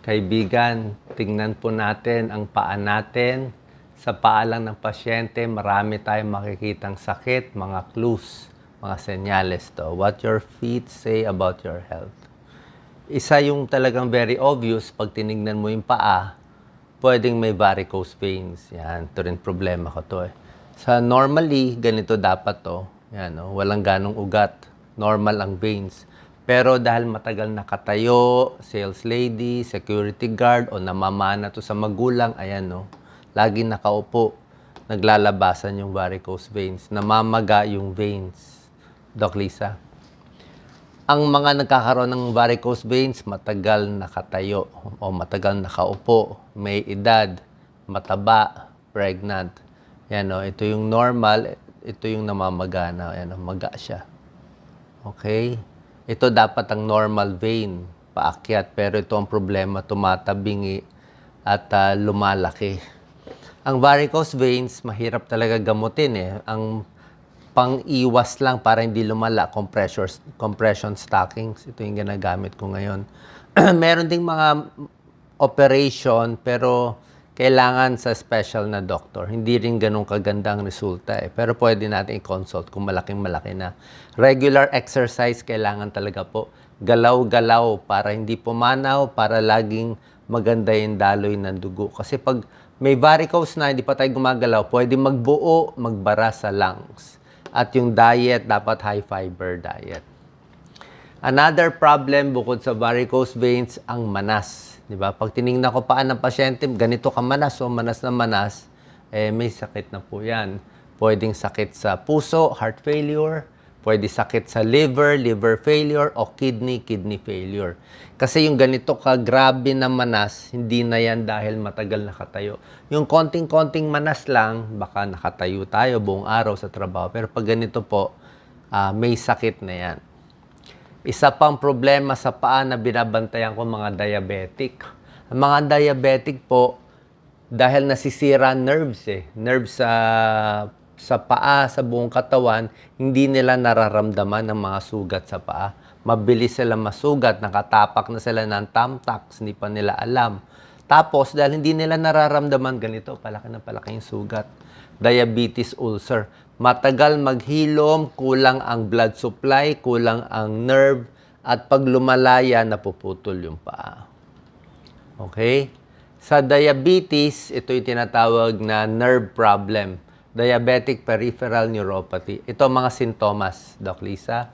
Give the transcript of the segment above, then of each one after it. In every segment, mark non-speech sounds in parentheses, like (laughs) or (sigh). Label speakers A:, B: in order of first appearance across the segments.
A: Kaibigan, tingnan po natin ang paa natin. Sa paa lang ng pasyente, marami tayong makikitang sakit, mga clues, mga senyales to. What your feet say about your health. Isa yung talagang very obvious, pag tinignan mo yung paa, pwedeng may varicose veins. Yan, ito rin problema ko to eh. Sa normally, ganito dapat to. Yan, no? walang ganong ugat. Normal ang veins. Pero dahil matagal nakatayo, sales lady, security guard, o namamana to sa magulang, ayan no, lagi nakaupo, naglalabasan yung varicose veins, namamaga yung veins. Doc Lisa. Ang mga nagkakaroon ng varicose veins, matagal nakatayo o matagal nakaupo, may edad, mataba, pregnant. Yan o, ito yung normal, ito yung namamaga na, yan maga siya. Okay? Ito dapat ang normal vein, paakyat, pero ito ang problema, tumatabingi at ah, lumalaki. Ang varicose veins, mahirap talaga gamutin eh. Ang pang-iwas lang para hindi lumala, compression, compression stockings. Ito yung ginagamit ko ngayon. (clears throat) Meron ding mga operation, pero kailangan sa special na doctor. Hindi rin ganun kagandang resulta eh. Pero pwede natin i-consult kung malaking malaki na. Regular exercise kailangan talaga po. Galaw-galaw para hindi pumanaw, para laging maganda yung daloy ng dugo. Kasi pag may varicose na, hindi pa tayo gumagalaw, pwede magbuo, magbara sa lungs. At yung diet, dapat high fiber diet. Another problem bukod sa varicose veins, ang manas. Di ba? Pag tinignan ko paan ng pasyente, ganito ka manas o manas na manas, eh, may sakit na po yan. Pwedeng sakit sa puso, heart failure, pwede sakit sa liver, liver failure, o kidney, kidney failure. Kasi yung ganito ka grabe na manas, hindi na yan dahil matagal nakatayo. Yung konting-konting manas lang, baka nakatayo tayo buong araw sa trabaho. Pero pag ganito po, ah, may sakit na yan. Isa pang problema sa paa na binabantayan ko mga diabetic. Ang mga diabetic po, dahil nasisira nerves eh. Nerves sa, sa paa, sa buong katawan, hindi nila nararamdaman ng mga sugat sa paa. Mabilis sila masugat, nakatapak na sila ng tamtax, hindi pa nila alam. Tapos, dahil hindi nila nararamdaman ganito, palaki na palaki yung sugat. Diabetes ulcer. Matagal maghilom, kulang ang blood supply, kulang ang nerve, at pag lumalaya, napuputol yung paa. Okay? Sa diabetes, ito yung tinatawag na nerve problem. Diabetic peripheral neuropathy. Ito ang mga sintomas, Doc Lisa.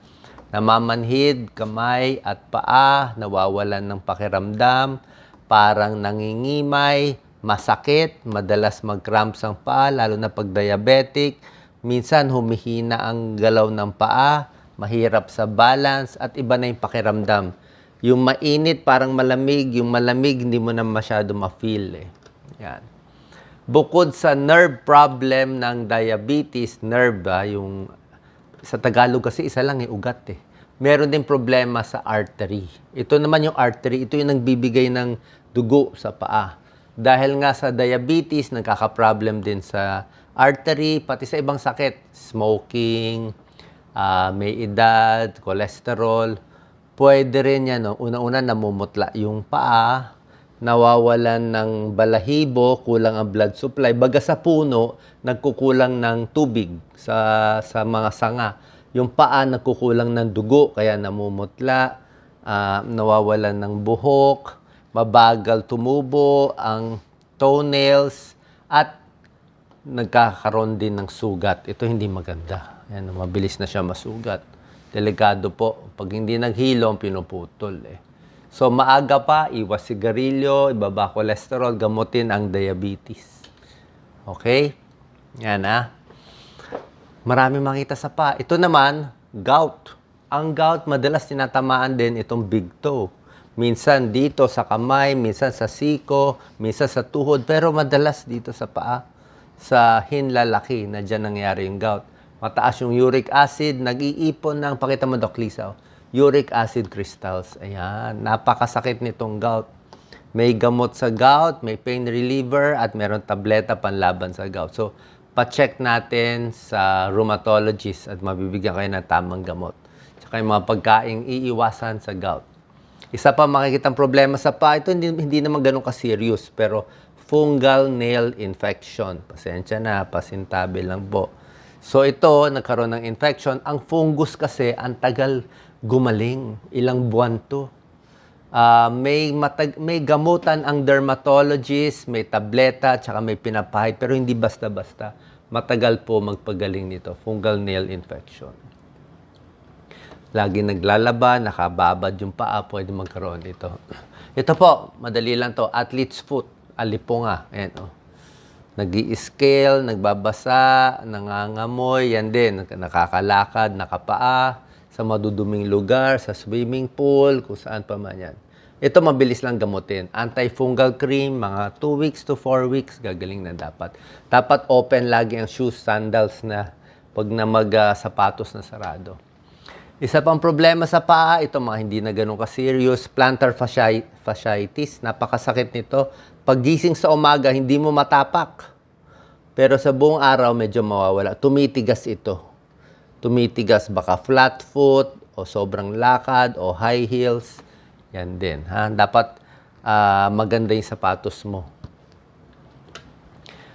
A: Namamanhid, kamay at paa, nawawalan ng pakiramdam, parang nangingimay, masakit, madalas mag-cramps ang paa, lalo na pag diabetic. Minsan humihina ang galaw ng paa, mahirap sa balance, at iba na yung pakiramdam. Yung mainit, parang malamig. Yung malamig, hindi mo na masyado ma-feel eh. Yan. Bukod sa nerve problem ng diabetes, nerve ba, yung sa Tagalog kasi isa lang eh, ugat eh. Meron din problema sa artery. Ito naman yung artery, ito yung nagbibigay ng dugo sa paa. Dahil nga sa diabetes, nagkaka-problem din sa artery, pati sa ibang sakit, smoking, ah, may edad, cholesterol, pwede rin yan. No? Una-una, namumutla yung paa, nawawalan ng balahibo, kulang ang blood supply. Baga sa puno, nagkukulang ng tubig sa, sa mga sanga. Yung paa, nagkukulang ng dugo, kaya namumutla, ah, nawawalan ng buhok, mabagal tumubo ang toenails, at nagkakaroon din ng sugat. Ito hindi maganda. Yan, mabilis na siya masugat. Delikado po. Pag hindi naghilom, pinuputol eh. So maaga pa, iwas sigarilyo, ibaba cholesterol, gamutin ang diabetes. Okay? Yan ah. Marami makita sa pa. Ito naman, gout. Ang gout, madalas tinatamaan din itong big toe. Minsan dito sa kamay, minsan sa siko, minsan sa tuhod, pero madalas dito sa paa, sa hinlalaki na dyan nangyari yung gout. Mataas yung uric acid, nag-iipon ng, pakita mo Doc Lisa, oh, uric acid crystals. Ayan, napakasakit nitong gout. May gamot sa gout, may pain reliever, at meron tableta panlaban sa gout. So, pa-check natin sa rheumatologist at mabibigyan kayo ng tamang gamot. Tsaka yung mga pagkaing iiwasan sa gout. Isa pa makikita problema sa paa, ito hindi, hindi naman ganun ka-serious, pero fungal nail infection. Pasensya na, pasintabi lang po. So ito, nagkaroon ng infection. Ang fungus kasi, ang tagal gumaling. Ilang buwan to. Ah, may matag may gamutan ang dermatologist, may tableta, tsaka may pinapahid, pero hindi basta-basta. Matagal po magpagaling nito, fungal nail infection. Lagi naglalaba, nakababad yung paa, pwede magkaroon ito. Ito po, madali lang to, athlete's foot, alipunga. Ayan, oh. nag scale nagbabasa, nangangamoy, yan din, nakakalakad, nakapaa, sa maduduming lugar, sa swimming pool, kung saan pa man yan. Ito mabilis lang gamutin. Antifungal cream, mga 2 weeks to 4 weeks, gagaling na dapat. Dapat open lagi ang shoes, sandals na pag na mag-sapatos na sarado. Isa pang problema sa paa, ito mga hindi na ganun ka-serious, plantar fasci- fasciitis, napakasakit nito. Paggising sa umaga, hindi mo matapak. Pero sa buong araw, medyo mawawala. Tumitigas ito. Tumitigas, baka flat foot, o sobrang lakad, o high heels. Yan din. Ha? Dapat ah, maganda yung sapatos mo.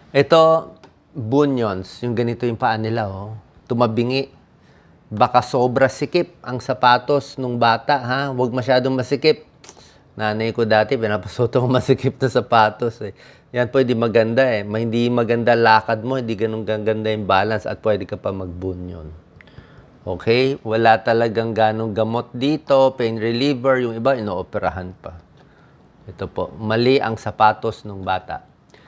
A: Ito, bunions. Yung ganito yung paa nila, oh. Tumabingi. Baka sobra sikip ang sapatos nung bata, ha? Huwag masyadong masikip. Nanay ko dati, pinapasuto ko (laughs) masikip na sapatos, eh. Yan pwede maganda, eh. Hindi maganda lakad mo, hindi ganun ganda yung balance at pwede ka pa magbunyon. Okay? Wala talagang ganong gamot dito, pain reliever, yung iba, inooperahan pa. Ito po, mali ang sapatos ng bata.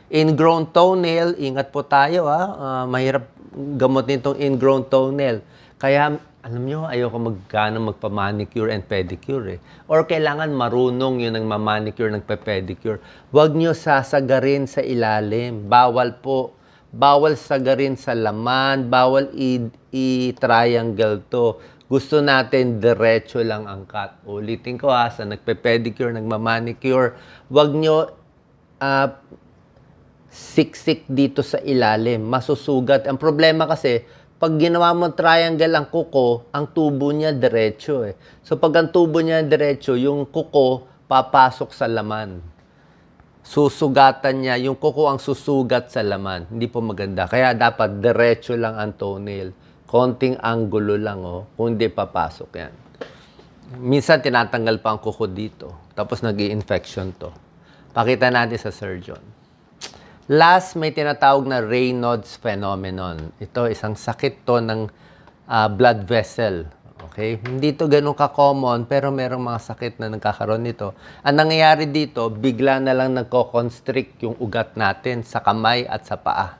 A: Ingrown toenail, ingat po tayo ha. Ah, mahirap gamot nitong ingrown toenail. Kaya, alam nyo, ayoko magkano magpa-manicure and pedicure eh. Or kailangan marunong yun ng ma-manicure, nagpe-pedicure. Huwag nyo sasagarin sa ilalim. Bawal po. Bawal sagarin sa laman. Bawal i-triangle to. Gusto natin diretso lang ang cut. Ulitin ko ha, sa nagpe-pedicure, nagma-manicure, huwag nyo ah, siksik dito sa ilalim. Masusugat. Ang problema kasi, pag ginawa mo triangle ang kuko, ang tubo niya diretso eh. So pag ang tubo niya diretso, yung kuko papasok sa laman. Susugatan niya, yung kuko ang susugat sa laman. Hindi po maganda. Kaya dapat diretso lang ang toenail. Konting angulo lang oh, kung hindi papasok yan. Minsan tinatanggal pa ang kuko dito. Tapos nag infection to. Pakita natin sa surgeon. Last, may tinatawag na Raynaud's phenomenon. Ito, isang sakit to ng ah, blood vessel. Okay? Hindi to ganun ka-common, pero merong mga sakit na nagkakaroon nito. Ang nangyayari dito, bigla na lang nagko-constrict yung ugat natin sa kamay at sa paa.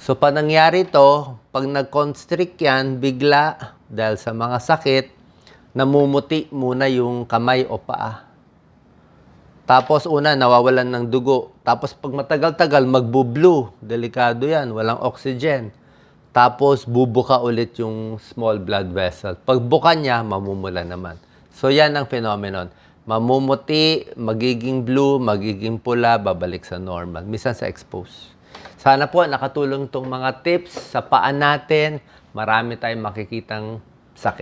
A: So, pag nangyari to, pag nag-constrict yan, bigla, dahil sa mga sakit, namumuti muna yung kamay o paa. Tapos una, nawawalan ng dugo. Tapos pag matagal-tagal, magbu-blue. Delikado yan, walang oxygen. Tapos bubuka ulit yung small blood vessel. Pag buka niya, mamumula naman. So yan ang phenomenon. Mamumuti, magiging blue, magiging pula, babalik sa normal. Minsan sa expose. Sana po nakatulong tong mga tips sa paan natin. Marami tayong makikitang sakit.